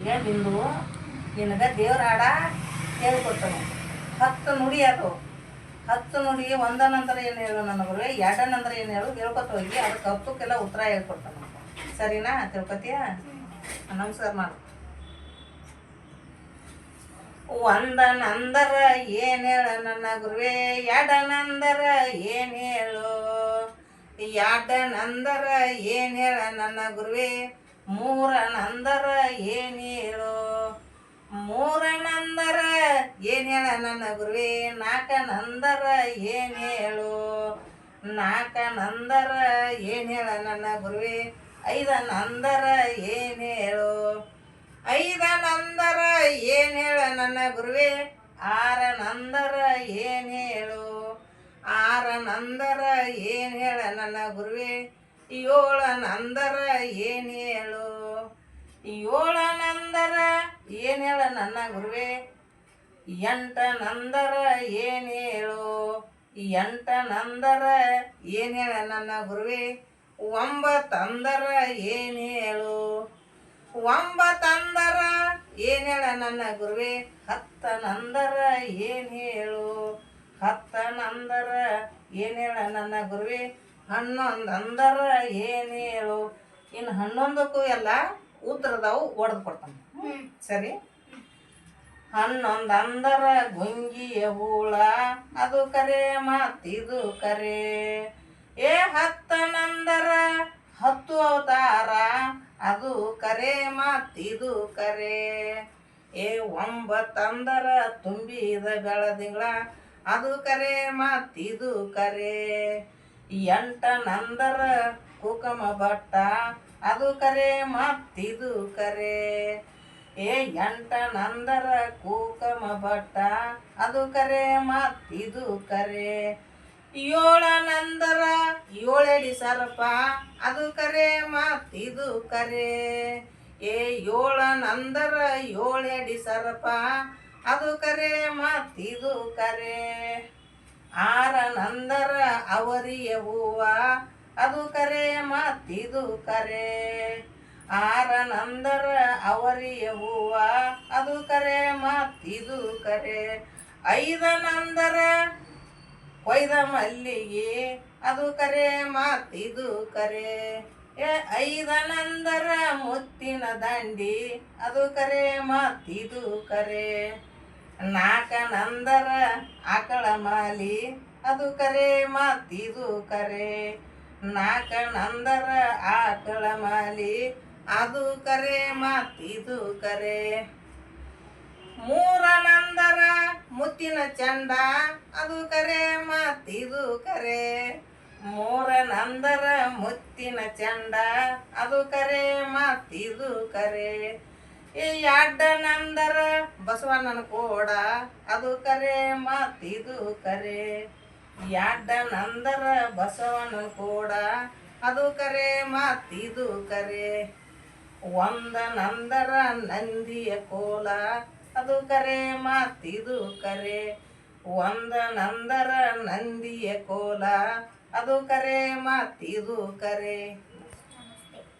ಬಿಂದು ನಿನಗೆ ದೇವ್ರ ಹಾಡ ಹೇಳ್ಕೊಡ್ತಾನೆ. ಹತ್ತು ನುಡಿ ಅದು. ಹತ್ತು ನುಡಿ ಒಂದ ನಂತರ ಏನು ಹೇಳು ನನ್ನ ಗುರುವೆ? ಎರಡ ನಂತರ ಏನು ಹೇಳು? ಹೇಳ್ಕೊತ ಹೋಗಿ. ಅದಕ್ಕೆ ಹತ್ತಕ್ಕೆಲ್ಲ ಉತ್ತರ ಹೇಳ್ಕೊಡ್ತಾನೆ. ಸರಿನಾ ತಿಳ್ಕೊತೀಯ? ನಮಸ್ಕಾರ ಮಾಡು. ಒಂದ ನಂದರ ಏನ್ ಹೇಳ ನನ್ನ ಗುರುವೇ? ಎಡ ನಂದರ ಏನ್ ಹೇಳು? ಎಡ ನಂದರ ಏನ್ ಹೇಳ ನನ್ನ ಗುರುವೆ? ಮೂರ ನಂದರ ಏನ್ ಹೇಳು? ಮೂರ ನಂದರ ಏನ್ ಹೇಳ ನನ್ನ ಗುರುವೇ? ನಾಲ್ಕ ನಂದರ ಏನ್ ಹೇಳು? ನಾಲ್ಕ ನಂದರ ಏನ್ ಹೇಳ ನನ್ನ ಗುರುವೇ? ಐದ ನಂದರ ಏನ್ ಹೇಳು? ಐದ ನಂದರ ಏನ್ ಹೇಳ ನನ್ನ ಗುರುವೇ? ಆರ ನಂದರ ಏನ್ ಹೇಳು? ಆರ ನಂದರ ಏನ್ ಹೇಳ ನನ್ನ ಗುರುವೆ? ಏಳ ನಂದರ ಏನ್ ಹೇಳು? ಏಳ ನಂದರ ಏನ್ ಹೇಳ ನನ್ನ ಗುರುವೆ? ಎಂಟ ನಂದರ ಏನ್ ಹೇಳು? ಎಂಟ ನಂದರ ಏನ್ ಹೇಳ ನನ್ನ ಗುರುವೆ? ಒಂಬತ್ತಂದರ ಏನ್ ಹೇಳು? ಒಂಬತ್ತಂದರ ಏನ್ ಹೇಳ ನನ್ನ ಗುರುವೆ? ಹತ್ತ ನಂದರ ಏನ್ ಹೇಳು? ಹತ್ತ ನಂದರ ಏನ್ ಹೇಳ ನನ್ನ ಗುರುವೆ? ಹನ್ನೊಂದು ಅಂದರ ಏನೇಳು ಇನ್ನು ಹನ್ನೊಂದಕ್ಕೂ ಎಲ್ಲ ಉದ್ರದವು ಒಡೆದು ಕೊಡ್ತಾನೆ. ಸರಿ? ಹನ್ನೊಂದು ಅಂದರ ಗುಂಗಿಯ ಹೂಳ ಅದು ಕರೆ ಮಾತಿದು ಕರೆ. ಏ ಹತ್ತ ನಂದರ ಹತ್ತು ಅವತಾರ ಅದು ಕರೆ ಮಾತಿದು ಕರೆ. ಏ ಒಂಬತ್ತಂದರ ತುಂಬಿದ ಬೆಳದಿಂಗಳ ಅದು ಕರೆ ಮಾತಿದು ಕರೆ. ಎಂಟ ನಂದರ ಕುಕಮ ಭಟ್ಟ ಅದು ಕರೆ ಮತ್ತಿದು ಕರೆ. ಏ ಎಂಟ ನಂದರ ಕೂಕಮ ಭಟ್ಟ ಅದು ಕರೆ ಮತ್ತಿದು ಕರೆ. ಏಳ ನಂದರ ಏಳಡಿ ಸರ್ಪ, ಅದು ಕರೆ ಮತ್ತಿದು ಕರೆ. ಏ ಏಳ ನಂದರ ಏಳಡಿ ಸರ್ಪ, ಅದು ಕರೆ ಮತ್ತಿದು ಕರೆ. ಆರ ನಂದರ ಅವರಿಯ ಹೂವ ಅದು ಕರೆ ಮಾತಿದು ಕರೆ. ಆರ ನಂದರ ಅವರಿಯ ಹೂವ ಅದು ಕರೆ ಮಾತಿದು ಕರೆ. ಐದ ನಂದರ ಕೊಯ್ದ ಮಲ್ಲಿಗೆ ಅದು ಕರೆ ಮಾತಿದು ಕರೆ. ಏ ಐದ ನಂದರ ಮುತ್ತಿನ ದಂಡಿ. ಅದು ಕರೆ ಮಾತಿದು ಕರೆ. ನಾಲ್ಕ ನಂದರ ಆಕಳ ಮಾಲಿ, ಅದು ಕರೆ ಮಾತಿದು ಕರೆ. ನಾಕನಂದರ ನಂದರ ಆಕಳ ಮಾಲಿ, ಅದು ಕರೆ ಮಾತಿದು ಕರೆ. ಮೂರ ನಂದರ ಮುತ್ತಿನ ಚಂಡ, ಅದು ಕರೆ ಮಾತಿದು ಕರೆ. ಮೂರ ನಂದರ ಮುತ್ತಿನ ಚಂಡ, ಅದು ಕರೆ ಮಾತಿದು ಕರೆ. ಈ ನಂದರ? ಬಸವಣ್ಣನ ಕೋಡ, ಅದು ಕರೆ ಮಾತಿದು ಕರೆ. ಯಾಡ್ಡ ನಂದರ? ಬಸವಣ್ಣನ ಕೋಡ, ಅದು ಕರೆ, ಮತ್ತಿದು ಕರೆ. ಒಂದ ನಂದರ ನಂದಿಯ ಕೋಲ, ಅದು ಕರೆ ಮಾತಿದು ಕರೆ. ಒಂದ ನಂದರ ನಂದಿಯ ಕೋಲ, ಅದು ಕರೆ ಮಾತಿದು ಕರೆ.